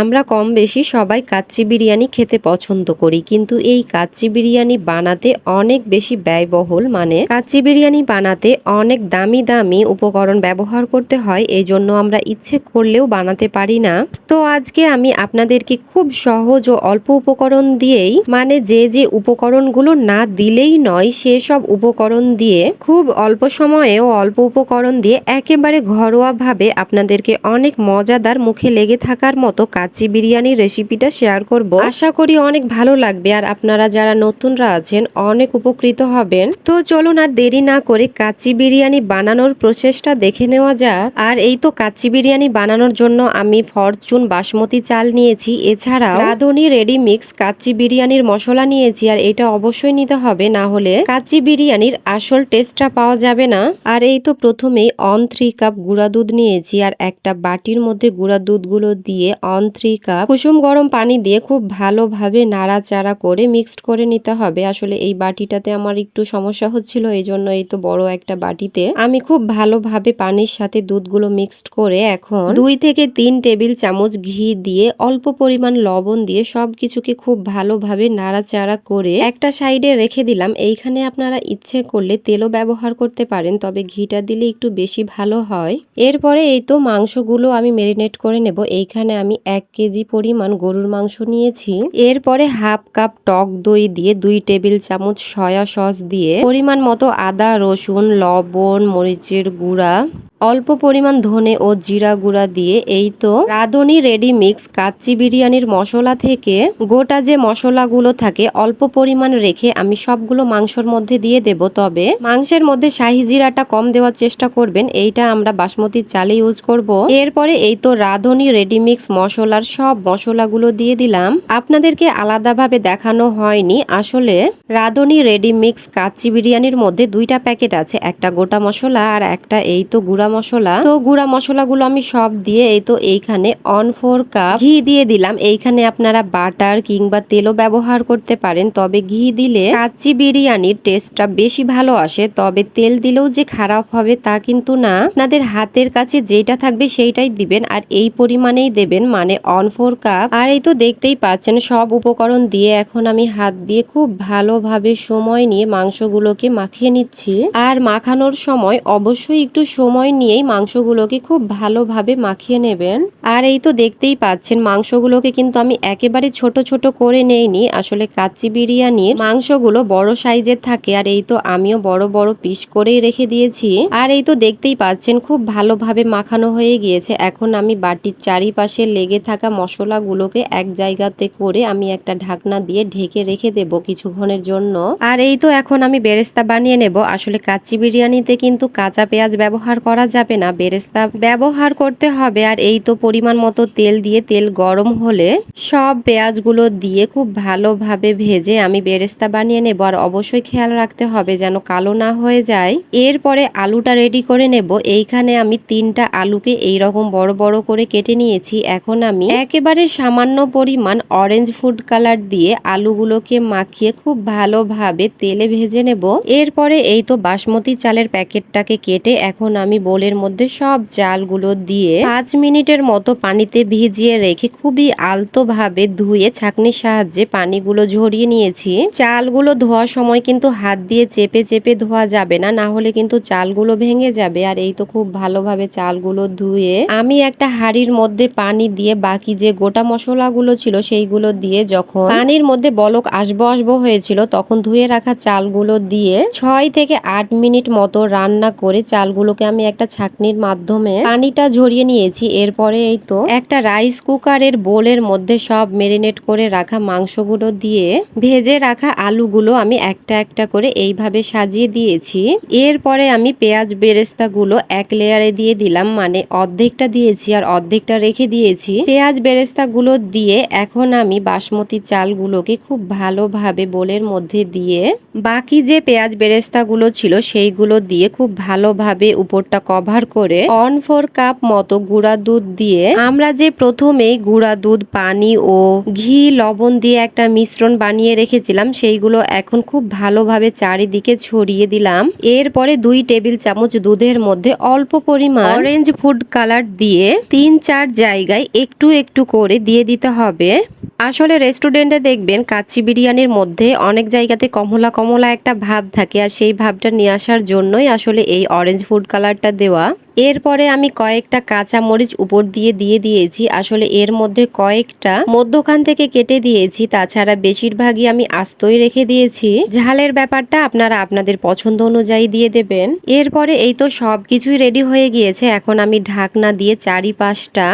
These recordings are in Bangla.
আমরা কম বেশি সবাই কাচ্চি বিরিয়ানি খেতে পছন্দ করি, কিন্তু এই কাচ্চি বিরিয়ানি বানাতে অনেক বেশি ব্যয়বহুল মানে কাচ্চি বিরিয়ানি বানাতে অনেক দামি দামি উপকরণ ব্যবহার করতে হয় এই জন্য আমরা ইচ্ছে করলেও বানাতে পারি না। তো আজকে আমি আপনাদেরকে খুব সহজ ও অল্প উপকরণ দিয়েই মানে যে যে উপকরণগুলো না দিলেই নয়, সেসব উপকরণ দিয়ে, খুব অল্প সময়ে ও অল্প উপকরণ দিয়ে একেবারে ঘরোয়াভাবে আপনাদেরকে অনেক মজাদার মুখে লেগে থাকার মতো কাচ্চি বিরিয়ানির রেসিপিটা শেয়ার করব। আশা করি অনেক ভালো লাগবে আর আপনারা যারা নতুনরা আছেন, অনেক উপকৃত হবেন। তো চলুন আর দেরি না করে কাচ্চি বিরিয়ানি বানানোর প্রসেসটা দেখে নেওয়া যাক। আর এই তো কাচ্চি বিরিয়ানি বানানোর জন্য আমি ফরচুন বাসমতি চাল নিয়েছি। এছাড়া রাঁধুনি রেডি মিক্স কাচ্চি বিরিয়ানির মশলা নিয়েছি আর এটা অবশ্যই নিতে হবে, না হলে কাচ্চি বিরিয়ানির আসল টেস্টটা পাওয়া যাবে না। আর এই তো প্রথমেই অন থ্রি কাপ গুঁড়া দুধ নিয়েছি আর একটা বাটির মধ্যে গুঁড়া দুধগুলো দিয়ে অন থ্রি কাপ কুসুম গরম পানি দিয়ে খুব ভালোভাবে নাড়াচাড়া করে মিক্সড করে নিতে হবে। আসলে এই বাটিটাতে আমার একটু সমস্যা হচ্ছিল এই জন্য এই তো বড় একটা বাটিতে। আমি খুব ভালোভাবে পানির সাথে দুধগুলো মিক্সড করে এখন দুই থেকে তিন টেবিল চামচ ঘি দিয়ে অল্প পরিমাণ লবণ দিয়ে সবকিছুকে খুব ভালোভাবে নাড়াচাড়া করে একটা সাইডে রেখে দিলাম। এইখানে আপনারা ইচ্ছে করলে তেলও ব্যবহার করতে পারেন, তবে ঘিটা দিলে একটু বেশি ভালো হয়। এরপরে এই তো মাংসগুলো আমি মেরিনেট করে নেব। এইখানে আমি এক কেজি পরিমাণ গরুর মাংস নিয়েছি। এরপরে হাফ কাপ টক দই দিয়ে দুই টেবিল চামচ সয়া সস দিয়ে পরিমাণ মতো আদা, রসুন, লবণ, মরিচের গুঁড়া অল্প পরিমাণ ধনে ও জিরা গুঁড়া দিয়ে এই তো রাঁধুনি রেডি মিক্স কাচ্চি বিরিয়ানির মশলা থেকে গোটা যে মশলাগুলো থাকে অল্প পরিমাণ রেখে আমি সবগুলো মাংসর মধ্যে দিয়ে দেব। তবে মাংসের মধ্যে শাহি জিরাটা কম দেওয়ার চেষ্টা করবেন, এইটা আমরা বাসমতি চালে ইউজ করব। এরপরে এই তো রাঁধুনি রেডি মিক্স মশলার সব মশলাগুলো দিয়ে দিলাম। আপনাদেরকে আলাদাভাবে দেখানো হয়নি, আসলে রাঁধুনি রেডি মিক্স কাচ্চি বিরিয়ানির মধ্যে দুইটা প্যাকেট আছে, একটা গোটা মশলা আর একটা এই তো গুঁড়া মশলা। তো গুঁড়া মশলাগুলো আমি সব দিয়ে এই তো এইখানে অন ফোর কাপ ঘি দিয়ে দিলাম। এইখানে আপনারা বাটার কিংবা তেলও ব্যবহার করতে পারেন। তবে ঘি দিলে কাচ্চি বিরিয়ানির টেস্টটা বেশি ভালো আসে। তবে তেল দিলেও যে খারাপ হবে তা কিন্তু না। আপনাদের হাতের কাছে যেটা থাকবে সেইটাই দিবেন আর এই পরিমাণেই দেবেন। মানে অন ফোর কাপ আর এই তো দেখতেই পাচ্ছেন সব উপকরণ দিয়ে এখন আমি হাত দিয়ে খুব ভালোভাবে সময় নিয়ে মাংসগুলোকে মাখিয়ে নিচ্ছি। আর মাখানোর সময় অবশ্যই একটু সময় নিয়েই মাংসগুলোকে খুব ভালোভাবে মাখিয়ে নেবেন। আর এই তো দেখতেই পাচ্ছেন, মাংসগুলোকে কিন্তু আমি একেবারে ছোট ছোট করে নেইনি। আসলে কাচ্চি বিরিয়ানির মাংসগুলো বড় সাইজের থাকে আর এই তো আমিও বড় বড় পিস করেই রেখে দিয়েছি। আর এই তো দেখতেই পাচ্ছেন, খুব ভালোভাবে মাখানো হয়ে গিয়েছে। এখন আমি বাটির চারিপাশে লেগে থাকা মশলাগুলোকে এক জায়গাতে করে আমি একটা ঢাকনা দিয়ে ঢেকে রেখে দেব কিছুক্ষণের জন্য। আর এই তো এখন আমি বেরেস্তা বানিয়ে নেব। আসলে কাচ্চি বিরিয়ানিতে কিন্তু কাঁচা পেঁয়াজ ব্যবহার করা যাবে না, বেরেস্তা ব্যবহার করতে হবে। আর এই তো পরিমাণ মতো তেল দিয়ে তেল গরম হলে সব পেঁয়াজগুলো দিয়ে খুব ভালোভাবে ভেজে আমি বেরেস্তা বানিয়ে নেব। আর অবশ্যই খেয়াল রাখতে হবে যেন কালো না হয়ে যায়। এরপরে আলুটা রেডি করে নেব। এইখানে আমি তিনটা আলুকে এই রকম বড় বড় করে কেটে নিয়েছি। এখন আমি একেবারে সামান্য পরিমাণ অরেঞ্জ ফুড কালার দিয়ে আলুগুলোকে মাখিয়ে খুব ভালোভাবে তেলে ভেজে নেব। এরপরে এই তো বাসমতি চালের প্যাকেটটাকে কেটে এখন আমি বোলের মধ্যে সব চালগুলো দিয়ে পাঁচ মিনিটের মতো পানিতে ভিজিয়ে রেখে খুবই আলতো ভাবে ধুয়ে ছাকনির সাহায্যে পানিগুলো ঝরিয়ে নিয়েছি। চালগুলো ধোয়ার সময় কিন্তু হাত দিয়ে চেপে চেপে ধোয়া যাবে না না হলে কিন্তু চালগুলো ভেঙে যাবে। আর এই তো খুব ভালোভাবে চালগুলো ধুয়ে আমি একটা হাড়ির মধ্যে পানি দিয়ে বাকি যে গোটা মশলাগুলো ছিল সেইগুলো দিয়ে যখন পানির মধ্যে বলক আসব আসব হয়েছিল, তখন ধুয়ে রাখা চালগুলো দিয়ে ছয় থেকে আট মিনিট মতো রান্না করে চালগুলোকে আমি একটা ছাকনির মাধ্যমে পানিটা ঝরিয়ে নিয়েছি। এরপরে এই তো একটা রাইস কুকারের বোলের মধ্যে সব মেরিনেট করে রাখা মাংসগুলো দিয়ে ভেজে রাখা আলুগুলো আমি একটা একটা করে এইভাবে সাজিয়ে দিয়েছি। এরপরে আমি পেঁয়াজ বেরেস্তাগুলো এক লেয়ারে দিয়ে দিলাম মানে অর্ধেকটা দিয়েছি আর অর্ধেকটা রেখে দিয়েছি। পেঁয়াজ বেরেস্তাগুলো দিয়ে এখন আমি বাসমতি চালগুলোকে খুব ভালোভাবে বোলের মধ্যে দিয়ে বাকি যে পেঁয়াজ বেরেস্তাগুলো ছিল সেইগুলো দিয়ে খুব ভালোভাবে উপরটা কভার করে অন ফোর কাপ মতো গুঁড়া দুধ দিয়ে আমরা যে প্রথমেই গুঁড়া দুধ, পানি ও ঘি, লবণ দিয়ে একটা মিশ্রণ বানিয়ে রেখেছিলাম, সেইগুলো এখন খুব ভালোভাবে চারিদিকে ছড়িয়ে দিলাম। এরপরে দুই টেবিল চামচ দুধের মধ্যে অল্প পরিমাণ অরেঞ্জ ফুড কালার দিয়ে তিন চার জায়গায় একটু একটু একটু করে দিয়ে দিতে হবে। আসলে রেস্টুরেন্টে দেখবেন কাচ্চি বিরিয়ানির মধ্যে অনেক জায়গাতে কমলা কমলা একটা ভাব থাকে, আর সেই ভাবটা নিয়ে আসার জন্যই আসলে এই অরেঞ্জ ফুড কালারটা দেওয়া। এরপরে আমি কয়েকটা কাঁচা মরিচ উপর দিয়ে দিয়ে দিয়েছি। আসলে এর মধ্যে কয়েকটা মধ্যখান থেকে কেটে দিয়েছি। তাছাড়া বেশিরভাগই আমি আস্তই রেখে দিয়েছি। ঝালের ব্যাপারটা আপনারা আপনাদের পছন্দ অনুযায়ী দিয়ে দেবেন। এরপরে এই তো সব কিছুই রেডি হয়ে গিয়েছে। এখন আমি ঢাকনা দিয়ে চারিপাশটা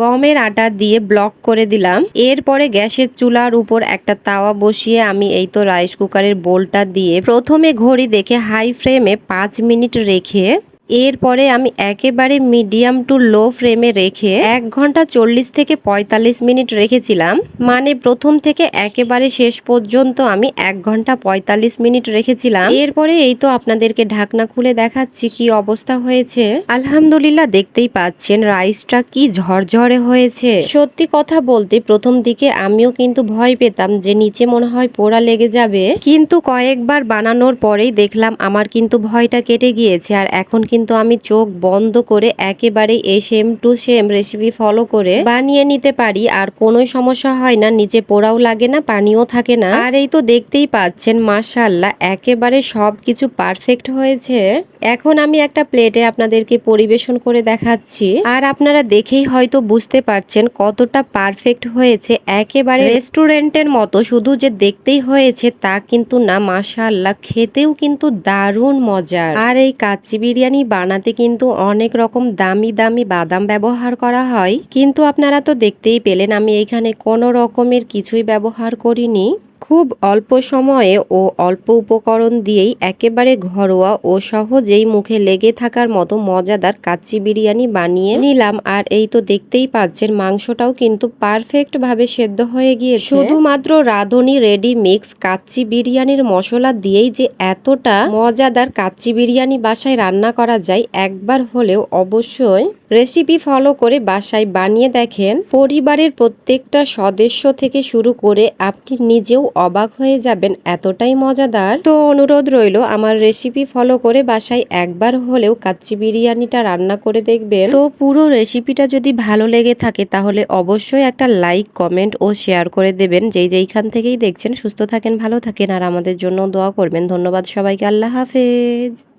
গমের আটা দিয়ে ব্লক করে দিলাম। এরপরে গ্যাসের চুলার উপর একটা তাওয়া বসিয়ে আমি এই তো রাইস কুকারের বোলটা দিয়ে প্রথমে ঘড়ি দেখে হাই ফ্লেমে পাঁচ মিনিট রেখে এরপরে আমি একেবারে মিডিয়াম টু লো ফ্লেমে রেখে এক ঘণ্টা চল্লিশ থেকে পঁয়তাল্লিশ মিনিট রেখেছিলাম। মানে প্রথম থেকে একেবারে শেষ পর্যন্ত আমি এক ঘণ্টা পঁয়তাল্লিশ মিনিট রেখেছিলাম। এরপরে এই তো আপনাদেরকে ঢাকনা খুলে দেখাচ্ছি কি অবস্থা হয়েছে। আলহামদুলিল্লাহ দেখতেই পাচ্ছেন, রাইসটা কি ঝরঝরে হয়েছে। সত্যি কথা বলতে প্রথম দিকে আমিও কিন্তু ভয় পেতাম যে নিচে মনে হয় পোড়া লেগে যাবে। কিন্তু কয়েকবার বানানোর পরেই দেখলাম আমার কিন্তু ভয়টা কেটে গিয়েছে। আর এখন কিন্তু আমি চোখ বন্ধ করে একেবারে এই same to same recipe follow করে বানিয়ে নিতে পারি। আর কোনো সমস্যা হয় না, নিচে পোড়াও লাগে না, পানিও থাকে না। আর এই তো দেখতেই পাচ্ছেন মাশাল্লাহ একেবারে সব কিছু পারফেক্ট হয়েছে। এখন আমি একটা প্লেটে আপনাদেরকে পরিবেশন করে দেখাচ্ছি। আর আপনারা দেখেই হয়তো বুঝতে পারছেন কতটা পারফেক্ট হয়েছে। একেবারে রেস্টুরেন্টের মতো, শুধু যে দেখতেই হয়েছে তা কিন্তু না মাশাল্লাহ খেতেও কিন্তু দারুণ মজার। আর এই কাচ্চি বিরিয়ানি বানাতে কিন্তু অনেক রকম দামি দামি বাদাম ব্যবহার করা হয়। কিন্তু আপনারা তো দেখতেই পেলেন, আমি এখানে কোনো রকমের কিছুই ব্যবহার করিনি। খুব অল্প সময়ে ও অল্প উপকরণ দিয়েই একেবারে ঘরোয়া ও সহজেই মুখে লেগে থাকার মতো মজাদার কাচ্চি বিরিয়ানি বানিয়ে নিলাম। আর এই তো দেখতেই পাচ্ছেন, মাংসটাও কিন্তু পারফেক্ট ভাবে সেদ্ধ হয়ে গিয়েছে। শুধুমাত্র রাঁধুনি রেডি মিক্স কাচ্চি বিরিয়ানির মশলা দিয়েই যে এতটা মজাদার কাচ্চি বিরিয়ানি বাসায় রান্না করা যায়, একবার হলেও অবশ্যই রেসিপি ফলো করে বাসায় বানিয়ে দেখেন। পরিবারের প্রত্যেকটা সদস্য থেকে শুরু করে আপনি নিজেও অবাক হয়ে যাবেন, এতটাই মজাদার। তো অনুরোধ রইল, আমার রেসিপি ফলো করে বাসায় একবার হলেও কাচ্চি বিরিয়ানিটা রান্না করে দেখবেন। তো পুরো রেসিপিটা যদি ভালো লেগে থাকে, তাহলে অবশ্যই একটা লাইক কমেন্ট ও শেয়ার করে দেবেন। যেই যেইখান থেকেই দেখছেন, সুস্থ থাকেন, ভালো থাকেন, আর আমাদের জন্য দোয়া করবেন। ধন্যবাদ সবাইকে, আল্লাহ হাফেজ।